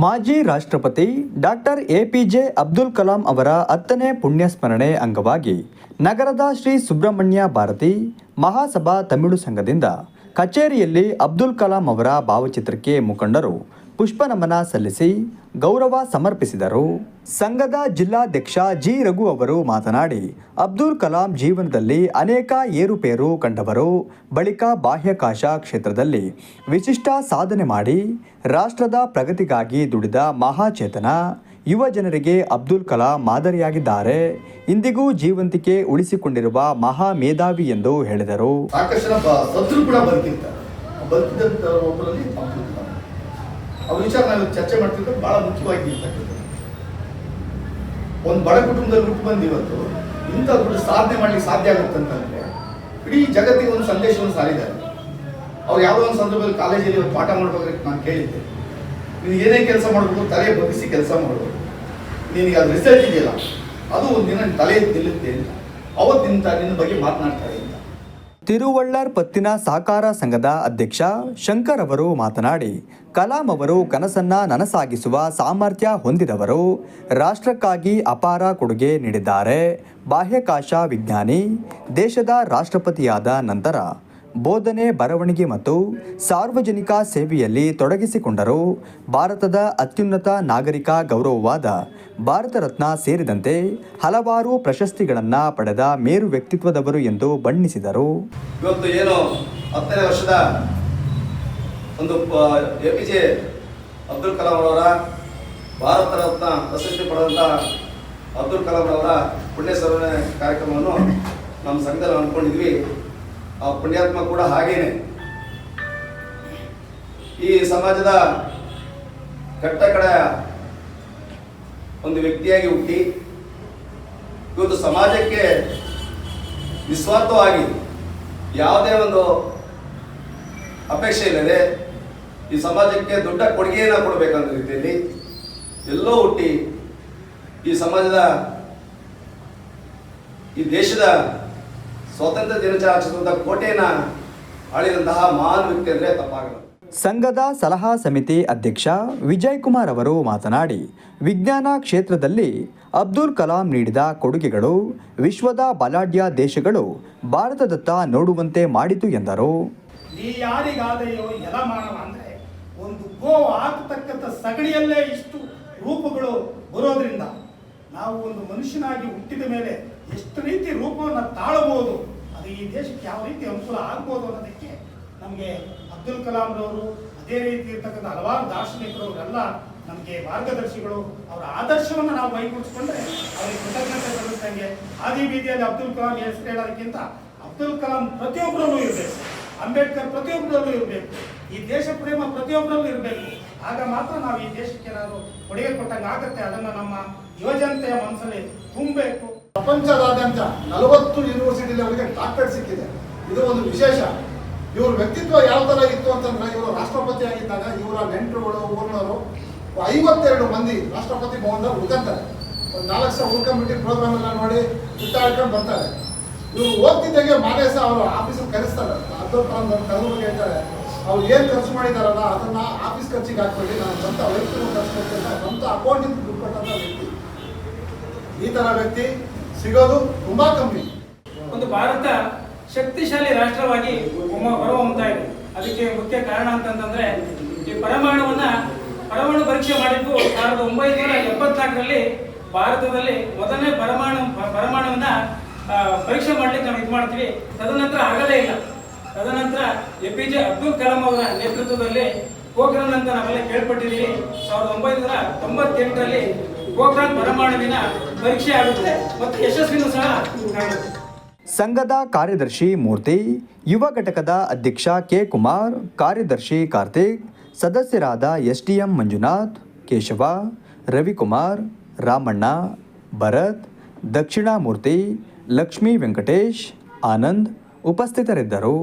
ಮಾಜಿ ರಾಷ್ಟ್ರಪತಿ doctor APJ Abdul Kalam ಅವರ ಹತ್ತನೇ ಪುಣ್ಯಸ್ಮರಣೆ ಅಂಗವಾಗಿ ನಗರದ ಶ್ರೀ ಸುಬ್ರಹ್ಮಣ್ಯ ಭಾರತಿ ಮಹಾಸಭಾ ತಮಿಳು ಸಂಘದಿಂದ ಕಚೇರಿಯಲ್ಲಿ ಅಬ್ದುಲ್ ಕಲಾಂ ಅವರ ಭಾವಚಿತ್ರಕ್ಕೆ ಮುಖಂಡರು ಪುಷ್ಪನಮನ ಸಲ್ಲಿಸಿ ಗೌರವ ಸಮರ್ಪಿಸಿದರು. ಸಂಘದ ಜಿಲ್ಲಾಧ್ಯಕ್ಷ ಜಿ. ರಘು ಅವರು ಮಾತನಾಡಿ, ಅಬ್ದುಲ್ ಕಲಾಂ ಜೀವನದಲ್ಲಿ ಅನೇಕ ಏರುಪೇರು ಕಂಡವರು. ಬಳಿಕ ಬಾಹ್ಯಾಕಾಶ ಕ್ಷೇತ್ರದಲ್ಲಿ ವಿಶಿಷ್ಟ ಸಾಧನೆ ಮಾಡಿ, ರಾಷ್ಟ್ರದ ಪ್ರಗತಿಗಾಗಿ ದುಡಿದ ಮಹಾಚೇತನ. ಯುವ ಜನರಿಗೆ ಅಬ್ದುಲ್ ಕಲಾಂ ಮಾದರಿಯಾಗಿದ್ದಾರೆ. ಇಂದಿಗೂ ಜೀವಂತಿಕೆ ಉಳಿಸಿಕೊಂಡಿರುವ ಮಹಾ ಮೇಧಾವಿ ಎಂದು ಹೇಳಿದರು. ಅವ್ರ ವಿಚಾರ ನಾವು ಚರ್ಚೆ ಮಾಡ್ತಿದ್ರೆ ಬಹಳ ಮುಖ್ಯವಾಗಿ ಒಂದು ಬಡ ಕುಟುಂಬದಲ್ಲಿ ಹುಟ್ಟು ಬಂದು ಇವತ್ತು ಇಂಥ ದೊಡ್ಡ ಸಾಧನೆ ಮಾಡ್ಲಿಕ್ಕೆ ಸಾಧ್ಯ ಆಗುತ್ತೆ ಅಂತಂದ್ರೆ, ಇಡೀ ಜಗತ್ತಿಗೆ ಒಂದು ಸಂದೇಶವನ್ನು ಸಾರಿದ್ದಾರೆ. ಅವ್ರು ಯಾವುದೋ ಒಂದು ಸಂದರ್ಭದಲ್ಲಿ ಕಾಲೇಜಲ್ಲಿ ಪಾಠ ಮಾಡ್ಬೇಕಾದ್ರೆ ನಾನು ಕೇಳಿದ್ದೆ. ನೀನು ಏನೇ ಕೆಲಸ ಮಾಡಬೇಕು, ತಲೆ ಬಗ್ಗಿಸಿ ಕೆಲಸ ಮಾಡಬೇಕು ನಿನಗೆ ಅದು ರಿಸಲ್ಟ್ ಇದೆಯಲ್ಲ, ಅದು ಒಂದು ದಿನ ತಲೆ ನಿಲ್ಲುತ್ತೆ ಅಂತ. ಅವತ್ತಿಂದ ನಿನ್ನ ಬಗ್ಗೆ ಮಾತನಾಡ್ತಾರೆ ಅಂತ. ತಿರುವಳ್ಳರ್ ಪತ್ತಿನ ಸಹಕಾರ ಸಂಘದ ಅಧ್ಯಕ್ಷ ಶಂಕರ್ ಅವರು ಮಾತನಾಡಿ, ಕಲಾಂ ಅವರು ಕನಸನ್ನ ನನಸಾಗಿಸುವ ಸಾಮರ್ಥ್ಯ ಹೊಂದಿದವರು. ರಾಷ್ಟ್ರಕ್ಕಾಗಿ ಅಪಾರ ಕೊಡುಗೆ ನೀಡಿದ್ದಾರೆ. ಬಾಹ್ಯಾಕಾಶ ವಿಜ್ಞಾನಿ, ದೇಶದ ರಾಷ್ಟ್ರಪತಿಯಾದ ನಂತರ ಬೋಧನೆ, ಬರವಣಿಗೆ ಮತ್ತು ಸಾರ್ವಜನಿಕ ಸೇವೆಯಲ್ಲಿ ತೊಡಗಿಸಿಕೊಂಡರು. ಭಾರತದ ಅತ್ಯುನ್ನತ ನಾಗರಿಕ ಗೌರವವಾದ ಭಾರತ ರತ್ನ ಸೇರಿದಂತೆ ಹಲವಾರು ಪ್ರಶಸ್ತಿಗಳನ್ನು ಪಡೆದ ಮೇರು ವ್ಯಕ್ತಿತ್ವದವರು ಎಂದು ಬಣ್ಣಿಸಿದರು. ಇವತ್ತು ಏನು ಹತ್ತನೇ ವರ್ಷದ ಒಂದು A P J Abdul Kalam ಅವರ ಭಾರತ ರತ್ನ ಪ್ರಶಸ್ತಿ ಪಡೆದಂಥ ಅಬ್ದುಲ್ ಕಲಾಂ ಅವರ ಪುಣ್ಯ ಸ್ಮರಣೆ ಕಾರ್ಯಕ್ರಮವನ್ನು ನಮ್ಮ ಸಂಘದಲ್ಲಿ ಅಂದ್ಕೊಂಡಿದ್ವಿ ಆ ಪುಣ್ಯಾತ್ಮ ಕೂಡ ಹಾಗೇನೆ. ಈ ಸಮಾಜದ ಕಟ್ಟ ಕಡೆಯ ಒಂದು ವ್ಯಕ್ತಿಯಾಗಿ ಹುಟ್ಟಿ, ಇವತ್ತು ಸಮಾಜಕ್ಕೆ ನಿಸ್ವಾರ್ಥವಾಗಿ ಯಾವುದೇ ಒಂದು ಅಪೇಕ್ಷೆ ಇಲ್ಲದೆ ಈ ಸಮಾಜಕ್ಕೆ ದೊಡ್ಡ ಕೊಡುಗೆಯನ್ನು ಕೊಡಬೇಕಂತ ರೀತಿಯಲ್ಲಿ ಎಲ್ಲೋ ಹುಟ್ಟಿ ಈ ಸಮಾಜದ ಈ ದೇಶದ ಸ್ವಾತಂತ್ರ್ಯ ದಿನಾಚರಿಸುವಂತ ಕೋಟೆಯನ್ನು ಆಳಿದಂತಹ ಮಹಾನ್ ವ್ಯಕ್ತಿ ಅಂದರೆ ತಪ್ಪಾಗಲ್ಲ. ಸಂಘದ ಸಲಹಾ ಸಮಿತಿ ಅಧ್ಯಕ್ಷ ವಿಜಯ್ ಕುಮಾರ್ ಅವರು ಮಾತನಾಡಿ ವಿಜ್ಞಾನ ಕ್ಷೇತ್ರದಲ್ಲಿ ಅಬ್ದುಲ್ ಕಲಾಂ ನೀಡಿದ ಕೊಡುಗೆಗಳು ವಿಶ್ವದ ಬಲಾಢ್ಯ ದೇಶಗಳು ಭಾರತದತ್ತ ನೋಡುವಂತೆ ಮಾಡಿತು ಎಂದರು. ನೀ ಯಾರಿಗಾದೆಯೋ ಎಲ ಮಾನವ ಅಂದ್ರೆ ಒಂದು ಗೋ ಆಗತಕ್ಕಂಥ ಸಗಣಿಯಲ್ಲೇ ಇಷ್ಟು ರೂಪಗಳು ಬರೋದ್ರಿಂದ ನಾವು ಒಂದು ಮನುಷ್ಯನಾಗಿ ಹುಟ್ಟಿದ ಮೇಲೆ ಎಷ್ಟು ರೀತಿ ರೂಪವನ್ನು ತಾಳಬಹುದು ಈ ದೇಶಕ್ಕೆ ಯಾವ ರೀತಿ ಅನುಕೂಲ ಆಗ್ಬೋದು ಅನ್ನೋದಕ್ಕೆ ನಮಗೆ ಅಬ್ದುಲ್ ಕಲಾಂ ರವರು ಅದೇ ರೀತಿ ಇರ್ತಕ್ಕಂಥ ಹಲವಾರು ದಾರ್ಶನಿಕರು ಅವರೆಲ್ಲ ನಮಗೆ ಮಾರ್ಗದರ್ಶಿಗಳು. ಅವರ ಆದರ್ಶವನ್ನು ನಾವು ಮೈಗೂಡಿಸ್ಕೊಂಡ್ರೆ ಅವರಿಗೆ ಕೃತಜ್ಞತೆ ಸಲ್ಲಿಸಿದಂಗೆ ಆದಿ ಬೀದಿಯಲ್ಲಿ ಅಬ್ದುಲ್ ಕಲಾಂ ಹೆಸರು ಹೇಳೋದಕ್ಕಿಂತ ಅಬ್ದುಲ್ ಕಲಾಂ ಪ್ರತಿಯೊಬ್ಬರಲ್ಲೂ ಇರಬೇಕು. ಅಂಬೇಡ್ಕರ್ ಪ್ರತಿಯೊಬ್ಬರಲ್ಲೂ ಇರಬೇಕು. ಈ ದೇಶ ಪ್ರೇಮ ಪ್ರತಿಯೊಬ್ಬರಲ್ಲೂ ಇರಬೇಕು. ಆಗ ಮಾತ್ರ ನಾವು ಈ ದೇಶಕ್ಕೆ ಏನಾದರೂ ಕೊಡುಗೆ ಕೊಟ್ಟಂಗೆ ಆಗುತ್ತೆ. ಅದನ್ನು ನಮ್ಮ ಯುವಜನತೆಯ ಮನಸ್ಸಲ್ಲಿ ತುಂಬಬೇಕು. ಪ್ರಪಂಚದಾದ್ಯಂತ ನಲವತ್ತು ಯೂನಿವರ್ಸಿಟಿಲಿ ಅವರಿಗೆ ಡಾಕ್ಟರೇಟ್ ಸಿಕ್ಕಿದೆ. ಇದು ಒಂದು ವಿಶೇಷ. ಇವ್ರ ವ್ಯಕ್ತಿತ್ವ ಯಾವ ತರ ಇತ್ತು ಅಂತಂದ್ರೆ, ಇವರು ರಾಷ್ಟ್ರಪತಿ ಆಗಿದ್ದಾಗ ಇವರ ನೆಂಟರುಗಳು ಓನರು ಐವತ್ತೆರಡು ಮಂದಿ ರಾಷ್ಟ್ರಪತಿ ಭವನದಲ್ಲಿ ಉಳ್ಕೊಂತಾರೆ. ಒಂದು ನಾಲ್ಕು ಸಾವಿರ ಉಳ್ಕೊಂಡ್ಬಿಟ್ಟು ಪ್ರೋಗ್ರಾಮ್ ಎಲ್ಲ ನೋಡಿ ಸುತ್ತಾಡ್ಕೊಂಡು ಬರ್ತಾರೆ. ಇವರು ಓದ್ತಿದ್ದಾಗೆ ಮಾದೇಶ ಅವರು ಆಫೀಸಿಗೆ ಕರೆಸ್ತಾರೆ. ಅಬ್ದುಲ್ ಕಲಾಂ ಕರೆದು ಹೇಳ್ತಾರೆ, ಅವ್ರು ಏನು ಖರ್ಚು ಮಾಡಿದಾರಲ್ಲ, ಅದನ್ನ ಆಫೀಸ್ ಖರ್ಚಿಗೆ ಹಾಕ್ಬಿಟ್ಟು ನಾನು ಸ್ವಂತ ವೈಯಕ್ತಿಕ ಖರ್ಚು ಕೊಡ್ತೀನಿ, ಸ್ವಂತ ಅಕೌಂಟಿಂದ ದುಡ್ಡು ಕೊಟ್ಟಂತ ವ್ಯಕ್ತಿ. ಈ ಥರ ವ್ಯಕ್ತಿ ಸಿಗೋದು ತುಂಬಾ ಕಮ್ಮಿ. ಒಂದು ಭಾರತ ಶಕ್ತಿಶಾಲಿ ರಾಷ್ಟ್ರವಾಗಿ ಹೊರಹೊಮ್ಮುತ್ತಾ ಇದೆ ಅದಕ್ಕೆ ಮುಖ್ಯ ಕಾರಣ ಅಂತಂದ್ರೆ ಈ ಪರಮಾಣುವನ್ನ ಪರಮಾಣು ಪರೀಕ್ಷೆ ಮಾಡಿದ್ದು ಸಾವಿರದ ಒಂಬೈನೂರ ಎಪ್ಪತ್ನಾಲ್ಕರಲ್ಲಿ ಭಾರತದಲ್ಲಿ ಮೊದಲನೇ ಪರಮಾಣು ಪರಮಾಣುವನ್ನ ಪರೀಕ್ಷೆ ಮಾಡ್ಲಿಕ್ಕೆ ನಾವು ಇದು ಮಾಡ್ತೀವಿ. ತದನಂತರ ಆಗಲೇ ಇಲ್ಲ. ತದನಂತರ A P J Abdul Kalam ಅವರ ನೇತೃತ್ವದಲ್ಲಿ ಪೋಖ್ರಾನ್ ಅಂತ ನಾವೆಲ್ಲ ಕೇಳ್ಪಟ್ಟಿದ್ದೀವಿ. ಸಾವಿರದ ಒಂಬೈನೂರ ತೊಂಬತ್ತೆಂಟರಲ್ಲಿ ಪೋಖ್ರಾನ್ ಪರಮಾಣುವಿನ ಪರೀಕ್ಷೆ ಆಗುತ್ತೆ ಮತ್ತು ಯಶಸ್ವಿನ ಸಹ ಕಾಣುತ್ತೆ ಸಂಘದ ಕಾರ್ಯದರ್ಶಿ ಮೂರ್ತಿ, ಯುವ ಘಟಕದ ಅಧ್ಯಕ್ಷ ಕೆ ಕುಮಾರ್, ಕಾರ್ಯದರ್ಶಿ ಕಾರ್ತಿಕ್, ಸದಸ್ಯರಾದ S D M Manjunath, Keshava, Ravikumar, Ramanna, Bharath, Dakshinamurthy, Lakshmi Venkatesh, Anand ಉಪಸ್ಥಿತರಿದ್ದರು.